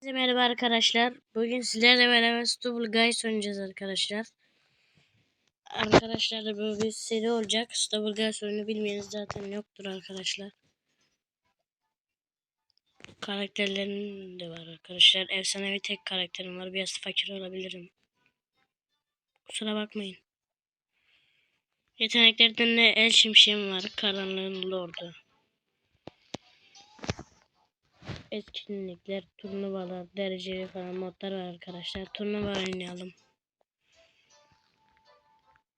Herkese merhaba arkadaşlar. Bugün sizlerle beraber Stubble Guys oynayacağız arkadaşlar. Arkadaşlar bu bir seri olacak. Stubble Guys oyunu bilmeyeniniz zaten yoktur arkadaşlar. Karakterlerim de var arkadaşlar. Efsanevi tek karakterim var. Biraz fakir olabilirim. Kusura bakmayın. Yeteneklerden de el şimşeğim var. Karanlığın lordu. Etkinlikler, turnuvalar, dereceli falan modlar var arkadaşlar. Turnuva oynayalım.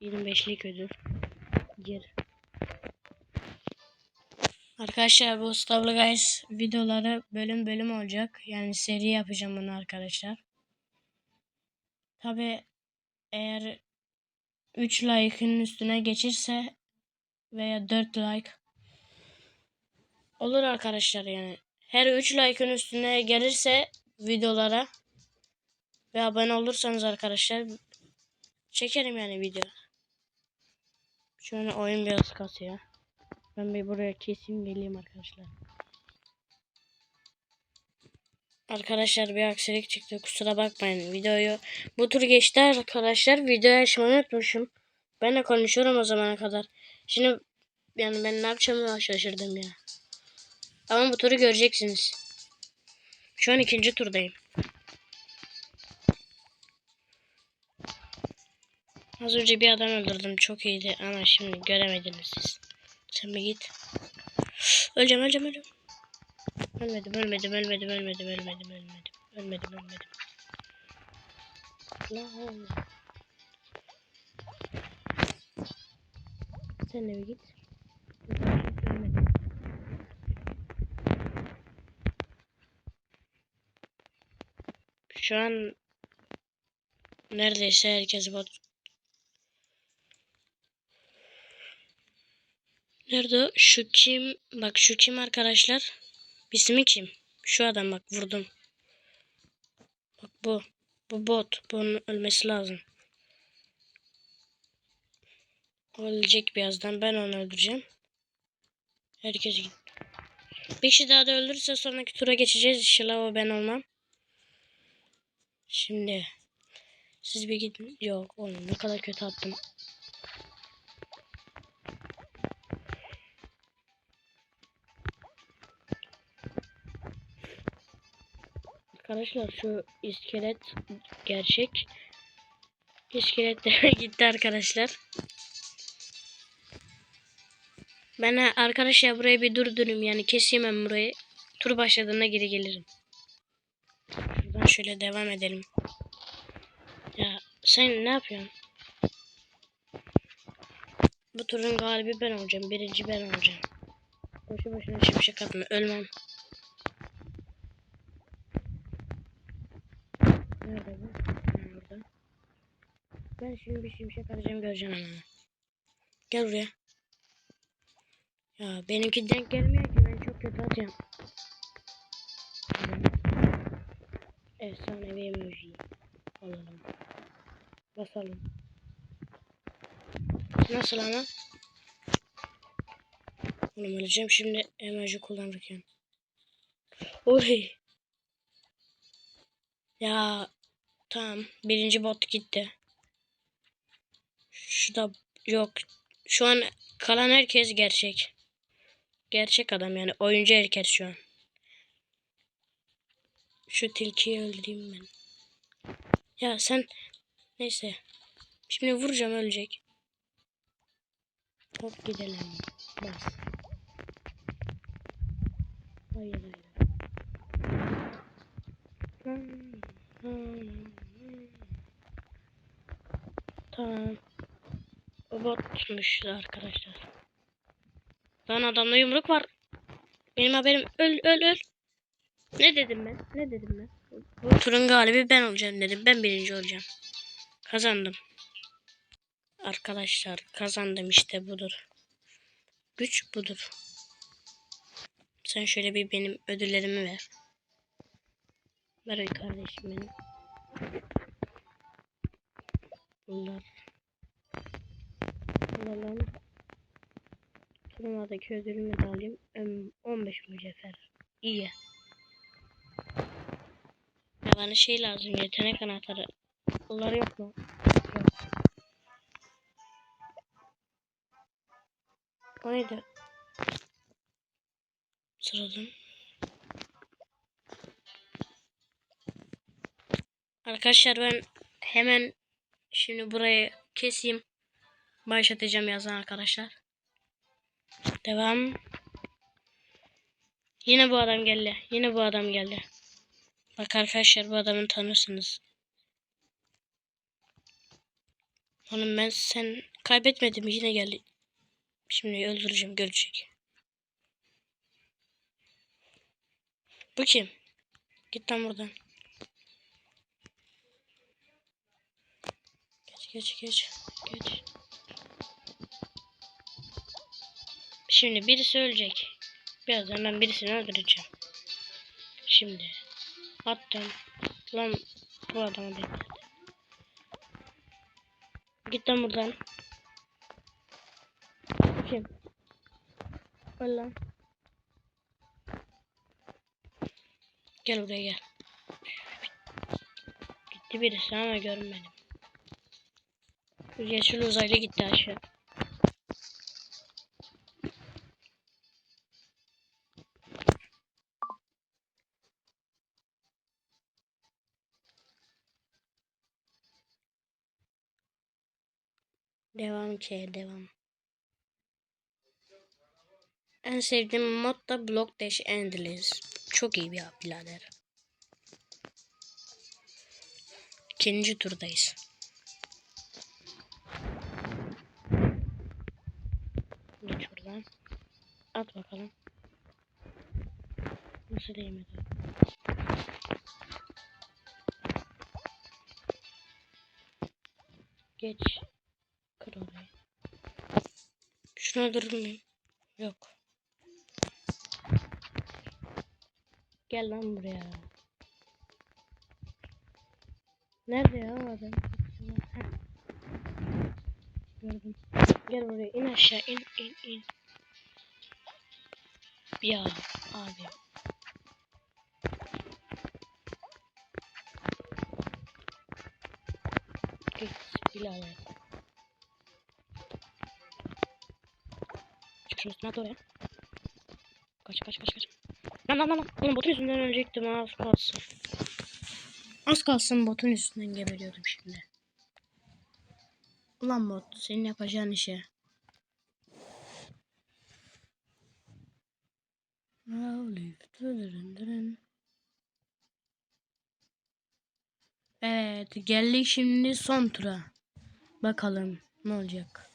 25'lik ödül. Gir. Arkadaşlar bu Stable Guys videoları bölüm bölüm olacak. Yani seri yapacağım bunu arkadaşlar. Tabi eğer 3 like'ın üstüne geçirse veya 4 like olur arkadaşlar yani. Her 3 like'ın üstüne gelirse videolara ve abone olursanız arkadaşlar çekerim yani video. An oyun biraz kasıyor. Ben bir buraya keseyim geleyim arkadaşlar. Arkadaşlar bir aksilik çıktı kusura bakmayın videoyu bu tur geçti arkadaşlar videoyu açmayı unutmuşum. Ben de konuşuyorum o zamana kadar. Şimdi yani ben ne yapacağımı şaşırdım ya. Ama bu turu göreceksiniz. Şu an ikinci turdayım. Az önce bir adam öldürdüm. Çok iyiydi ama şimdi göremediniz siz. Sen bir git. Öleceğim öleceğim öleceğim. Ölmedim ölmedim ölmedim ölmedim ölmedim ölmedim. Ölmedim ölmedim. Lan. Sen de bir git. Şu an neredeyse herkes bot. Nerede? Şu kim? Bak şu kim arkadaşlar? İsmi kim? Şu adam bak vurdum. Bak bu. Bu bot. Bunun ölmesi lazım. O ölecek birazdan. Ben onu öldüreceğim. Herkes git. Bir kişi daha da öldürürse sonraki tura geçeceğiz. İnşallah o ben olmam. Şimdi siz bir gidin. Yok oğlum ne kadar kötü attım. Arkadaşlar şu iskelet gerçek. İskelet gitti arkadaşlar. Ben arkadaşlar burayı bir durdurayım yani keseyim ben burayı. Tur başladığında geri gelirim. Şuradan şöyle devam edelim. Ya sen ne yapıyorsun? Bu turun galibi ben olacağım. Birinci ben olacağım. Boşu boşuna şimşek atma. Ölmem. Nerede bu? Burada. Ben şimdi bir şimşek atacağım göreceğim hemen. Gel buraya. Ya benimki denk gelmiyor ki ben çok kötü atıyorum. Efsanevi emoji. Alalım. Basalım. Nasıl ama? Oğlum öleceğim şimdi emoji kullanırken. Oy. Ya tamam. Birinci bot gitti. Şu da yok. Şu an kalan herkes gerçek. Gerçek adam yani oyuncu herkes şu an. Şu tilkiyi öldüreyim ben. Ya sen neyse. Şimdi vuracağım ölecek. Hop gidelim. Bas. Hayır hayır. Tamam. O arkadaşlar. Lan adamda yumruk var. Benim haberim öl öl öl. Ne dedim ben? Ne dedim ben? Bu turun galibi ben olacağım dedim. Ben birinci olacağım. Kazandım. Arkadaşlar kazandım işte budur. Güç budur. Sen şöyle bir benim ödüllerimi ver. Ver bir kardeşim benim. Bunlar. Alalım. Turnuvadaki ödülümü de alayım. 15 mücevher. İyi. Bana şey lazım yetenek anahtarı. Bunlar yok mu? Yok. O neydi? Sıradan. Arkadaşlar ben hemen şimdi burayı keseyim. Başlatacağım yazan arkadaşlar. Devam. Yine bu adam geldi. Yine bu adam geldi. Bak arkadaşlar bu adamı tanırsınız. Oğlum ben sen kaybetmedim yine geldi. Şimdi öldüreceğim görecek. Bu kim? Git lan buradan. Geç geç geç. Geç. Şimdi birisi ölecek. Birazdan ben birisini öldüreceğim. Şimdi. Attım. Lan bu adamı bekledi. Git lan buradan. Kim? Öl. Gel buraya gel. Gitti birisi ama görmedim. Yeşil uzaylı gitti aşağı. Devam ki devam. En sevdiğim mod da Block Dash Endless. Çok iyi bir birader. İkinci turdayız. Geç buradan. At bakalım. Nasıl değmedi? Geç. Kır orayı. Şunu öldürür müyüm? Yok. Gel lan buraya. Nerede ya adam? Gördüm. Gel buraya in aşağı in in in. Ya abi. Üstüne at oraya. Kaç kaç kaç kaç. Lan lan lan. Oğlum botun yüzünden ölecektim az kalsın. Az kalsın botun üstünden geberiyordum şimdi. Ulan bot senin yapacağın işe. Evet geldik şimdi son tura. Bakalım ne olacak.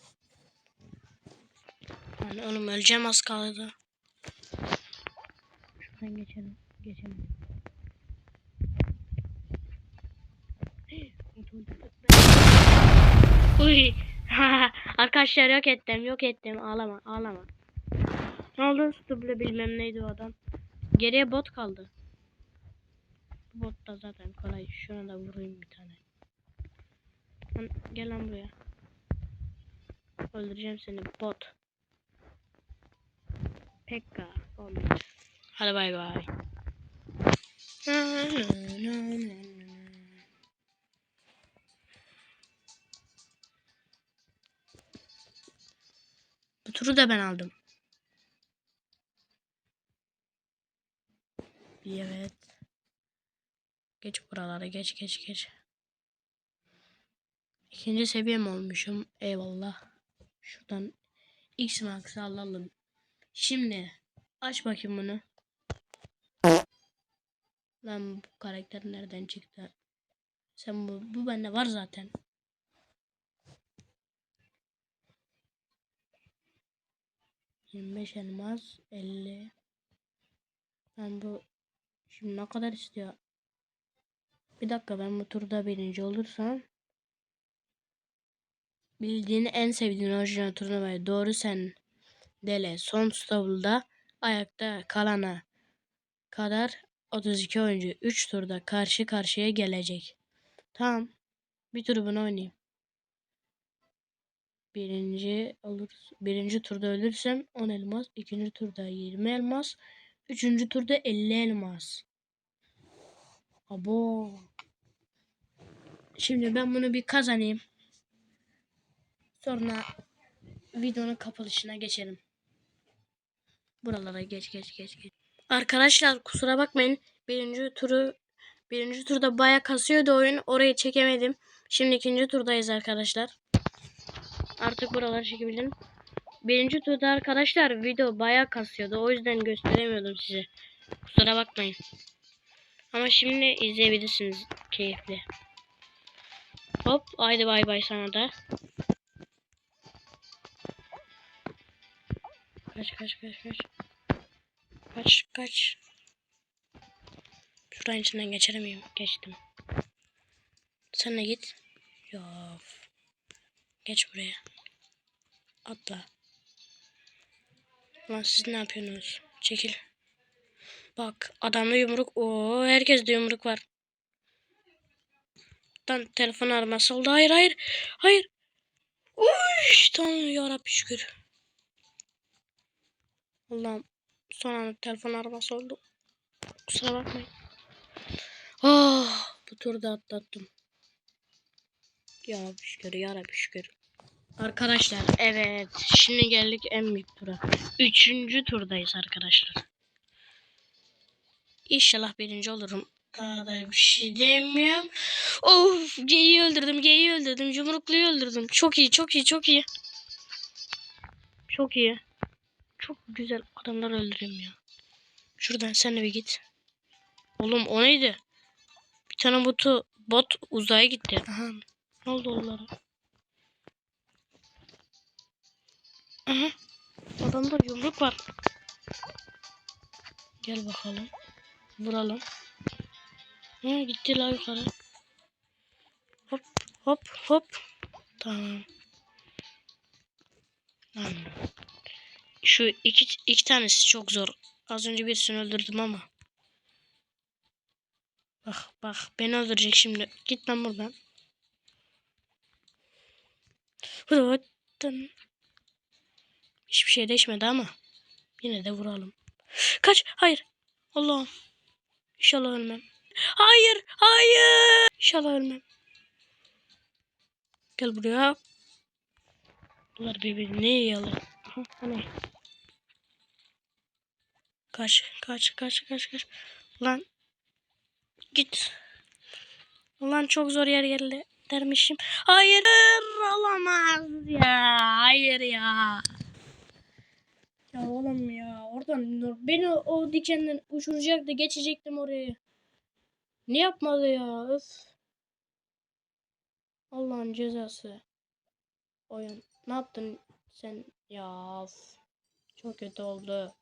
Yani oğlum öleceğim az kaldı. Şuradan geçelim. Geçelim. Uy. Arkadaşlar yok ettim yok ettim ağlama ağlama. Ne oldu Stubble bilmem neydi o adam. Geriye bot kaldı. Bot da zaten kolay. Şuna da vurayım bir tane. Lan, gel lan buraya. Öldüreceğim seni bot. Pekka. Olmadı. Hadi bay bay. Bu turu da ben aldım. Evet. Geç buralara geç geç geç. İkinci seviyem olmuşum. Eyvallah. Şuradan X Max'ı alalım. Şimdi aç bakayım bunu. Lan bu karakter nereden çıktı? Sen bu, bu bende var zaten. Yirmi beş elmas, elli. Ben bu şimdi ne kadar istiyor? Bir dakika ben bu turda birinci olursam bildiğin en sevdiğin orijinal turnuvayı doğru sen dele son stable'da ayakta kalana kadar 32 oyuncu 3 turda karşı karşıya gelecek. Tamam. Bir tur bunu oynayayım. Birinci olur. Birinci turda ölürsem 10 elmas. ikinci turda 20 elmas. Üçüncü turda 50 elmas. Abo. Şimdi ben bunu bir kazanayım. Sonra videonun kapanışına geçelim. Buralara geç geç geç geç. Arkadaşlar kusura bakmayın. Birinci turu birinci turda baya kasıyordu oyun. Orayı çekemedim. Şimdi ikinci turdayız arkadaşlar. Artık buraları çekebilirim. Birinci turda arkadaşlar video baya kasıyordu. O yüzden gösteremiyordum size. Kusura bakmayın. Ama şimdi izleyebilirsiniz keyifli. Hop haydi bay bay sana da. Kaç kaç kaç kaç. Kaç kaç. Şuradan içinden geçer miyim? Geçtim. Sen de git. Ya. Geç buraya. Atla. Lan siz ne yapıyorsunuz? Çekil. Bak adamda yumruk. Oo herkeste yumruk var. Lan telefon araması oldu. Hayır hayır. Hayır. Uş, Tanrım yarabbim şükür. Allah'ım son anda telefon araması oldu. Kusura bakmayın. Ah bu turda atlattım. Yarabbim şükür yarabbim şükür. Arkadaşlar evet şimdi geldik en büyük tura. Üçüncü turdayız arkadaşlar. İnşallah birinci olurum. Daha da bir şey demiyorum. Of G'yi öldürdüm G'yi öldürdüm. Yumrukluyu öldürdüm. Çok iyi çok iyi çok iyi. Çok iyi. Çok güzel adamlar öldüreyim ya. Şuradan sen bir git. Oğlum o neydi? Bir tane botu bot uzaya gitti. Aha. Ne oldu onlara? Aha. Adamda yumruk var. Gel bakalım. Vuralım. Ha, gitti la yukarı. Hop hop hop. Tamam. Şu iki, iki tanesi çok zor. Az önce birisini öldürdüm ama. Bak bak beni öldürecek şimdi. Git lan buradan. Buradan. Hiçbir şey değişmedi ama. Yine de vuralım. Kaç. Hayır. Allah'ım. İnşallah ölmem. Hayır. Hayır. İnşallah ölmem. Gel buraya. Bunlar birbirini yiyorlar. Aha, hani. Kaç, kaç, kaç, kaç, kaç. Lan. Git. Ulan çok zor yer geldi dermişim. Hayır olamaz ya. Hayır ya. Ya oğlum ya. Oradan beni o, dikenden uçuracaktı. Geçecektim oraya. Ne yapmadı ya? Öf. Allah'ın cezası. Oyun. Ne yaptın sen? Ya. of. Çok kötü oldu.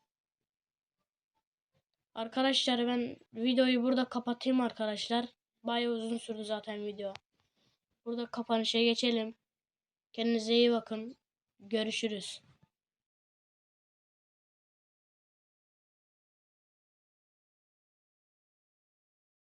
Arkadaşlar ben videoyu burada kapatayım arkadaşlar. Bayağı uzun sürdü zaten video. Burada kapanışa geçelim. Kendinize iyi bakın. Görüşürüz.